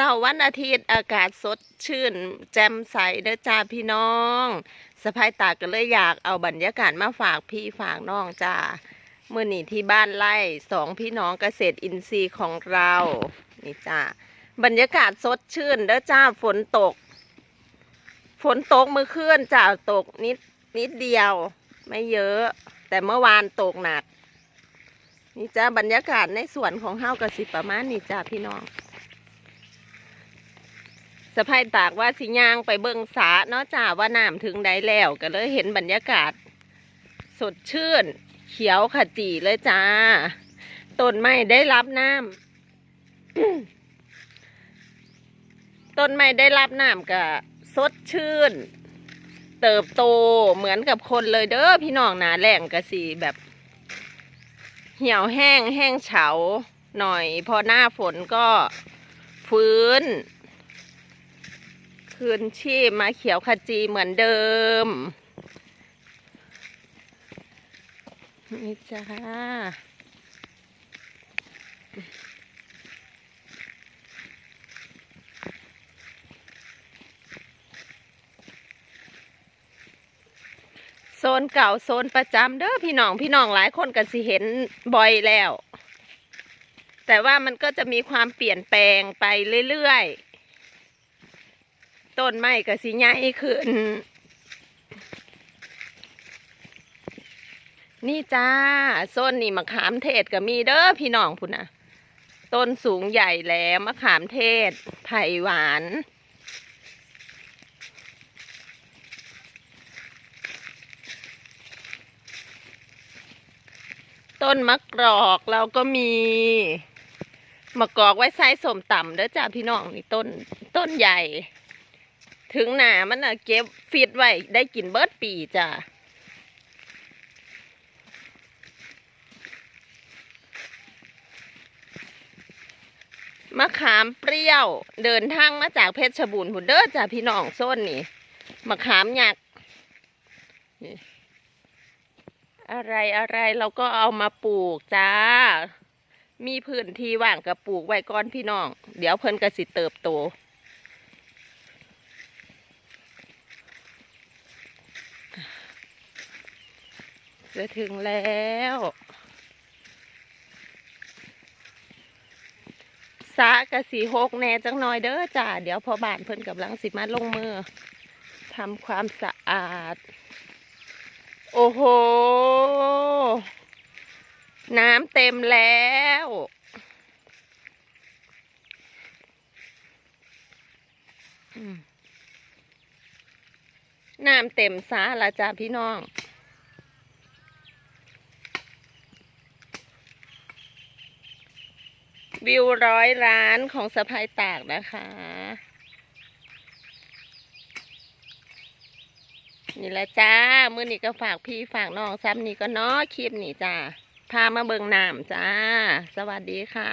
เสาร์วันอาทิตย์อากาศสดชื่น แจ่มใสเด้อจ้าพี่น้องสะพายตาก็เลยอยากเอาบรรยากาศมาฝากพี่ฝากน้องจ้าเมื่อนี่ที่บ้านไร่สองพี่น้องเกษตรอินทรีย์ของเรานี่จ้าบรรยากาศสดชื่นเด้อจ้าฝนตก ฝนตกเมื่อคืนจ้าตกนิดนิดเดียว ไม่เยอะ แต่เมื่อวานตกหนัก นี่จ้าบรรยากาศในสวนของเฮากระสิประมาณนี่จ้าพี่น้อง สะพายตากว่าสิย่างไปเบิ่งสาเนาะจ้าว่าน้ำถึงใดแล้วก็เลยเห็นบรรยากาศ สดชื่น เขียวขจีเลยจ้าต้นไม้ได้รับน้ำต้นไม้ได้รับน้ำก็สดชื่น เติบโตเหมือนกับคนเลยเด้อพี่น้องหนาแหล่งกะสีแบบ เหี่ยวแห้งแห้งเฉาหน่อย พอหน้าฝนก็ฟื้น คืนชีพมาเขียวขจีเหมือนเดิม นี่จ้าโซนเก่าโซนประจำเด้อพี่น้องพี่น้องหลายคนก็สิเห็นบ่อยแล้ว แต่ว่ามันก็จะมีความเปลี่ยนแปลงไปเรื่อยๆ ต้นไม้ก็สิใหญ่ขึ้น นี่จ้าโซนนี่มะขามเทศก็มีเด้อพี่น้องพุ่นนะต้นสูงใหญ่แล้วมะขามเทศ ไผ่หวาน ต้นมะกรอกเราก็มีมะกรอกไว้ใส่สมต่ำเด้อจ้าพี่น้องนี่ต้นต้นใหญ่ ถึงหนามันอะเก็บฟิตไว้ได้กินเบิร์ดปีจ้ามะขามเปรี้ยวเดินทางมาจากเพชรบูรณ์พุ่นเด้อจ้าพี่น้องโซนนี่มะขามหยักอะไรอะไรเราก็เอามาปลูกจ้า มีพื้นที่ว่างก็ปลูกไว้ก่อนพี่น้อง เดี๋ยวเพิ่นก็สิเติบโต จะถึงแล้ว สะกะสีหกแน่จังหน่อยเด้อจ้า เดี๋ยวพอบานเพิ่นกำลังสิมาลงมือทำความสะอาด โอ้โห น้ำเต็มแล้วน้ำเต็มสาละจ้าพี่น้อง วิวร้อยร้านของสะพายตากนะคะ นี่ละจ้า มือนี้ก็ฝากพี่ฝากน้องซ้ำนี่ก็เนาะคลิปนี่จ้าพามาเบิงน้ำจ้า สวัสดีค่ะ